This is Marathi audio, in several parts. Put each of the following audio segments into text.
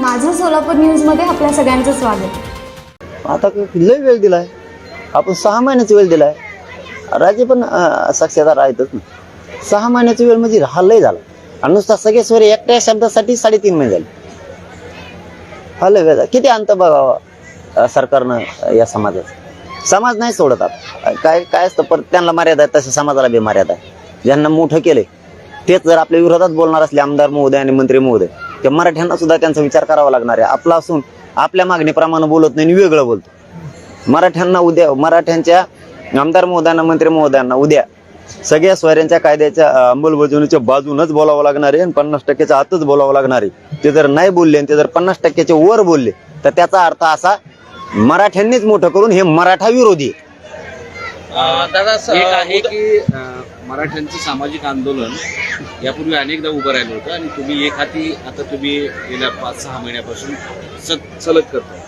माझं सोलापूर न्यूजमध्ये आपल्या सगळ्यांचं स्वागत. आता लय वेळ दिलाय. आपण सहा महिन्याचा वेळ दिलाय. राजे पण साक्षीदार आहेतच ना. सहा महिन्याचा वेळ म्हणजे हा लय झाला. आणि नुसता सगळे स्वर एकट्या शब्दासाठी साडेतीन महिने झाले. हा लय वेळ झाला. किती अंत बघावा सरकारनं या समाजात? समाज नाही सोडत आता. काय काय असतं पण त्यांना मर्यादा आहे तसं समाजाला बी मर्यादा आहे ज्यांना मोठं केले तेच जर आपल्या विरोधात बोलणार असले आमदार महोदय आणि मंत्री महोदय ते मराठ्यांना सुद्धा त्यांचा विचार करावा लागणार आहे. आपला असून आपल्या मागणीप्रमाणे बोलत नाही आणि वेगळं बोलतो. मराठ्यांना उद्या मराठ्यांच्या आमदार महोदयांना मंत्री महोदयांना उद्या सगळ्या स्वैऱ्यांच्या कायद्याच्या अंमलबजावणीच्या बाजूनच बोलावं लागणार आहे आणि पन्नास टक्क्याच्या आतच बोलावं लागणार आहे. ते जर नाही बोलले आणि ते जर पन्नास टक्क्याच्या वर बोलले तर त्याचा अर्थ असा मराठ्यांनीच मोठं करून हे मराठा विरोधी. दादा एक आहे की मराठ्यांचं सामाजिक आंदोलन यापूर्वी अनेकदा उभं राहिलं होतं आणि तुम्ही एक हाती आता तुम्ही गेल्या पाच सहा महिन्यापासून स- सलग करताय.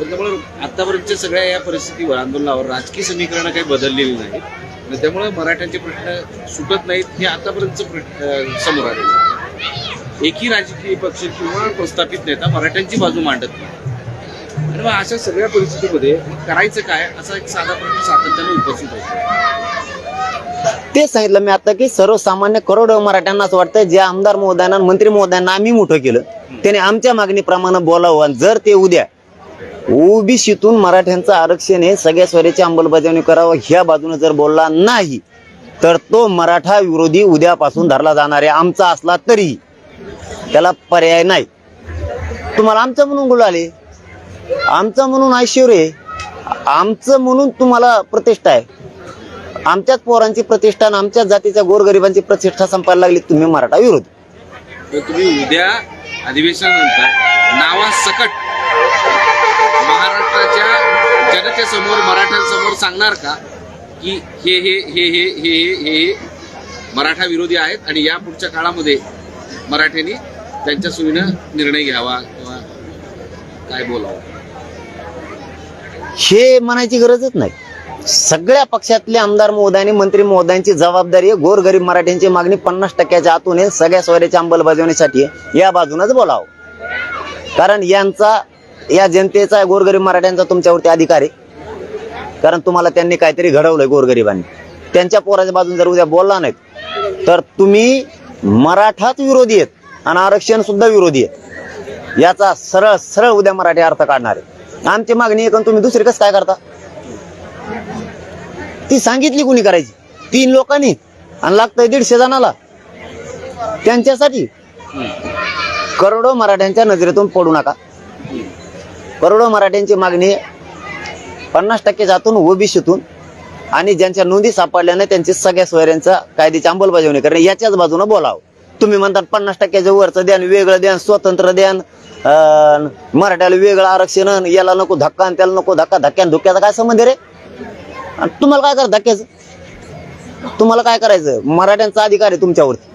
पण त्यामुळे आतापर्यंतच्या सगळ्या या परिस्थितीवर आंदोलनावर राजकीय समीकरणं काही बदललेली नाहीत. आणि त्यामुळे मराठ्यांचे प्रश्न सुटत नाहीत हे आतापर्यंतचं प्रश्न समोर आलेलं एकही राजकीय पक्ष किंवा प्रस्थापित नेता मराठ्यांची बाजू मांडत नाही. आणि मग अशा सगळ्या परिस्थितीमध्ये करायचं काय असा एक साधा प्रश्न सातत्याने उपस्थित होतो. ते सांगितलं मी आता की सर्वसामान्य करोडो मराठ्यांना असं वाटतं जे आमदार महोदयांना मंत्री महोदयांना आम्ही मोठं केलं. त्याने आमच्या मागणीप्रमाणे बोलावं आणि जर ते उद्या ओबीसीतून मराठ्यांचं आरक्षण हे सगळ्या स्वराची अंमलबजावणी करावं ह्या बाजूने जर बोलला नाही तर तो मराठा विरोधी उद्यापासून धरला जाणार आहे आमचा असला तरी. त्याला पर्याय नाही. तुम्हाला आमचं म्हणून बोलाले आमचं म्हणून ऐश्वर्य आहे. आमचं म्हणून तुम्हाला प्रतिष्ठा आहे. आमच्याच पोरांची प्रतिष्ठा आमच्याच जातीच्या गोरगरिबांची प्रतिष्ठा संपायला लागली तुम्ही मराठा विरोध. तुम्ही उद्या अधिवेशनानंतर नावासकट महाराष्ट्राच्या जनतेसमोर मराठ्यांसमोर सांगणार का की हे हे हे हे हे हे हे मराठा विरोधी आहेत आणि या पुढच्या काळामध्ये मराठ्यांनी त्यांच्या सोयीनं निर्णय घ्यावा किंवा काय बोलावं? हे म्हणायची गरजच नाही. सगळ्या पक्षातले आमदार महोदय आणि मंत्री महोदयांची जबाबदारी आहे. गोरगरीब मराठ्यांची मागणी पन्नास टक्क्याच्या आतून आहे. सगळ्या स्वराच्या अंमलबजावणीसाठी आहे. या बाजूनच बोलावं. कारण यांचा या जनतेचा गोरगरीब मराठ्यांचा तुमच्यावरती अधिकार आहे. कारण तुम्हाला त्यांनी काहीतरी घडवलंय गोरगरिबांनी. त्यांच्या पोराच्या बाजून जर उद्या बोलला नाहीत तर तुम्ही मराठाच विरोधी आहेत आणि आरक्षण सुद्धा विरोधी आहेत. याचा सरळ सरळ उद्या मराठी अर्थ काढणार आहे आमची मागणी आहे पण तुम्ही दुसरी कसं काय करता? ती सांगितली कुणी करायची? तीन लोकांनी. आणि लागतंय दीडशे जणाला. त्यांच्यासाठी. करोडो मराठ्यांच्या नजरेतून पडू नका. करोडो मराठ्यांची मागणी पन्नास टक्के जातून ओबीसीतून आणि ज्यांच्या नोंदी सापडल्याने त्यांची सगळ्या सोयऱ्यांचा कायद्याची अंमलबजावणी करणे. याच्याच बाजूने बोलावं. तुम्ही म्हणतात पन्नास टक्क्याच्या वरचं द्यान वेगळं द्यान स्वतंत्र द्यान मराठ्याला वेगळं आरक्षण अन याला नको धक्का आणि त्याला नको धक्का धक्क्यान धुक्याचा काय संबंध रे? आणि तुम्हाला काय कर धक्क्याच तुम्हाला काय करायचं? मराठ्यांचा अधिकार आहे तुमच्यावरती.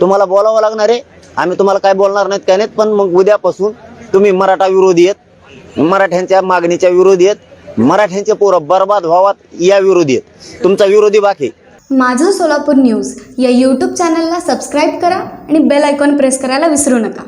तुम्हाला बोलावं लागणार आहे. आम्ही तुम्हाला काय बोलणार नाहीत काय नाहीत पण मग उद्यापासून तुम्ही मराठा विरोधी आहेत. मराठ्यांच्या मागणीच्या विरोधी आहेत. मराठ्यांचे पोरं बर्बाद व्हावात या विरोधी आहेत. तुमचा विरोधी बाकी माझं सोलापूर न्यूज या यूट्यूब चॅनलला सबस्क्राईब करा आणि बेल आयकॉन प्रेस करायला विसरू नका.